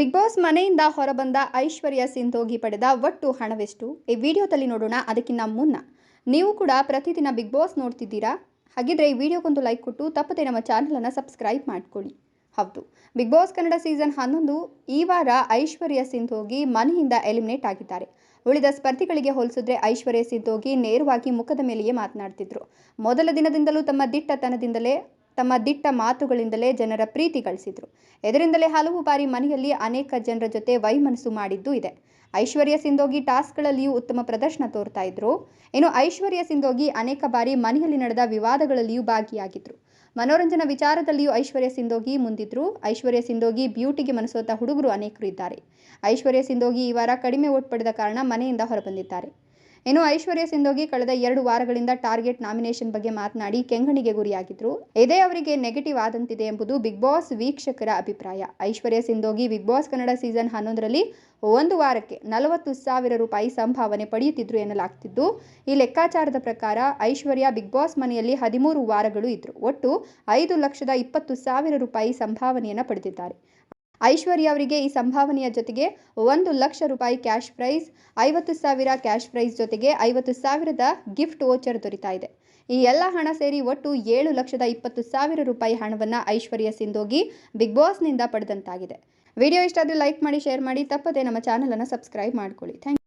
Big boss ಮನೆಯಿಂದ ಹೊರಬಂದ ಐಶ್ವರ್ಯ ಸಿಂಧೋಗಿ ಪಡೆದ ಒಟ್ಟು ಹಣವೆಷ್ಟು? ಈ ವಿಡಿಯೋದಲ್ಲಿ ನೋಡೋಣ ಅದಕ್ಕಿಂತ ಮುನ್ನ. ನೀವು ಕೂಡ ಪ್ರತಿದಿನ ಬಿಗ್ ಬಾಸ್ ನೋಡ್ತಿದ್ದೀರಾ? ಹಾಗಿದ್ರೆ ಈ ವಿಡಿಯೋಗೊಂದು ಲೈಕ್ ಕೊಟ್ಟು ತಪ್ಪದೆ ನಮ್ಮ ಚಾನಲನ್ನು ಸಬ್ಸ್ಕ್ರೈಬ್ ಮಾಡ್ಕೊಳ್ಳಿ. ಹೌದು, ಬಿಗ್ ಬಾಸ್ ಕನ್ನಡ ಸೀಸನ್ ಹನ್ನೊಂದು ಈ ವಾರ ಐಶ್ವರ್ಯ ಸಿಂಧೋಗಿ ಮನೆಯಿಂದ ಎಲಿಮಿನೇಟ್ ಆಗಿದ್ದಾರೆ. ಉಳಿದ ಸ್ಪರ್ಧಿಗಳಿಗೆ ಹೋಲಿಸಿದ್ರೆ ಐಶ್ವರ್ಯ ಸಿಂಧೋಗಿ ನೇರವಾಗಿ ಮುಖದ ಮೇಲೆಯೇ ಮಾತನಾಡ್ತಿದ್ರು. ಮೊದಲ ದಿನದಿಂದಲೂ ತಮ್ಮ ದಿಟ್ಟತನದಿಂದಲೇ ತಮ್ಮ ದಿಟ್ಟ ಮಾತುಗಳಿಂದಲೇ ಜನರ ಪ್ರೀತಿ ಗಳಿಸಿದ್ರು. ಇದರಿಂದಲೇ ಹಲವು ಬಾರಿ ಮನೆಯಲ್ಲಿ ಅನೇಕ ಜನರ ಜೊತೆ ವೈಮನಸ್ಸು ಮಾಡಿದ್ದು ಇದೆ. ಐಶ್ವರ್ಯ ಸಿಂಧೋಗಿ ಟಾಸ್ಕ್ಗಳಲ್ಲಿಯೂ ಉತ್ತಮ ಪ್ರದರ್ಶನ ತೋರ್ತಾ ಇದ್ರು. ಇನ್ನು ಐಶ್ವರ್ಯ ಸಿಂಧೋಗಿ ಅನೇಕ ಬಾರಿ ಮನೆಯಲ್ಲಿ ನಡೆದ ವಿವಾದಗಳಲ್ಲಿಯೂ ಭಾಗಿಯಾಗಿದ್ರು. ಮನೋರಂಜನಾ ವಿಚಾರದಲ್ಲಿಯೂ ಐಶ್ವರ್ಯ ಸಿಂಧೋಗಿ ಮುಂದಿದ್ರು. ಐಶ್ವರ್ಯ ಸಿಂಧೋಗಿ ಬ್ಯೂಟಿಗೆ ಮನಸೋತ ಹುಡುಗರು ಅನೇಕರು ಇದ್ದಾರೆ. ಐಶ್ವರ್ಯ ಸಿಂಧೋಗಿ ಈ ವಾರ ಕಡಿಮೆ ಓಟ್ ಪಡೆದ ಕಾರಣ ಮನೆಯಿಂದ ಹೊರಬಂದಿದ್ದಾರೆ. ಇನ್ನು ಐಶ್ವರ್ಯ ಸಿಂಧೋಗಿ ಕಳೆದ ಎರಡು ವಾರಗಳಿಂದ ಟಾರ್ಗೆಟ್ ನಾಮಿನೇಷನ್ ಬಗ್ಗೆ ಮಾತನಾಡಿ ಕೆಂಗಣಿಗೆ ಗುರಿಯಾಗಿದ್ರು. ಇದೇ ಅವರಿಗೆ ನೆಗೆಟಿವ್ ಆದಂತಿದೆ ಎಂಬುದು ಬಿಗ್ ಬಾಸ್ ವೀಕ್ಷಕರ ಅಭಿಪ್ರಾಯ. Aishwarya Sindhogi Bigg Boss Kannada season ಹನ್ನೊಂದರಲ್ಲಿ ಒಂದು ವಾರಕ್ಕೆ ನಲವತ್ತು ಸಾವಿರ ರೂಪಾಯಿ ಸಂಭಾವನೆ ಪಡೆಯುತ್ತಿದ್ರು ಎನ್ನಲಾಗ್ತಿದ್ದು ಈ ಲೆಕ್ಕಾಚಾರದ ಪ್ರಕಾರ ಐಶ್ವರ್ಯ ಬಿಗ್ ಬಾಸ್ ಮನೆಯಲ್ಲಿ ಹದಿಮೂರು ವಾರಗಳು ಇದ್ರು. ಒಟ್ಟು ಐದು ಲಕ್ಷದ ಇಪ್ಪತ್ತು ಸಾವಿರ ರೂಪಾಯಿ ಸಂಭಾವನೆಯನ್ನು ಪಡೆದಿದ್ದಾರೆ. ಐಶ್ವರ್ಯ ಅವರಿಗೆ ಈ ಸಂಭಾವನೆಯ ಜೊತೆಗೆ ಒಂದು ಲಕ್ಷ ರೂಪಾಯಿ ಕ್ಯಾಶ್ ಪ್ರೈಸ್, ಐವತ್ತು ಸಾವಿರ ಕ್ಯಾಶ್ ಪ್ರೈಸ್ ಜೊತೆಗೆ ಐವತ್ತು ಸಾವಿರದ ಗಿಫ್ಟ್ ವೋಚರ್ ದೊರೀತಾ ಇದೆ. ಈ ಎಲ್ಲ ಹಣ ಸೇರಿ ಒಟ್ಟು ಏಳು ಲಕ್ಷದ ಇಪ್ಪತ್ತು ಸಾವಿರ ರೂಪಾಯಿ ಹಣವನ್ನು ಐಶ್ವರ್ಯ ಸಿಂಧೋಗಿ ಬಿಗ್ ಬಾಸ್ನಿಂದ ಪಡೆದಂತಾಗಿದೆ. ವಿಡಿಯೋ ಇಷ್ಟ ಆದರೆ ಲೈಕ್ ಮಾಡಿ, ಶೇರ್ ಮಾಡಿ, ತಪ್ಪದೆ ನಮ್ಮ ಚಾನಲನ್ನು ಸಬ್ಸ್ಕ್ರೈಬ್ ಮಾಡ್ಕೊಳ್ಳಿ. ಥ್ಯಾಂಕ್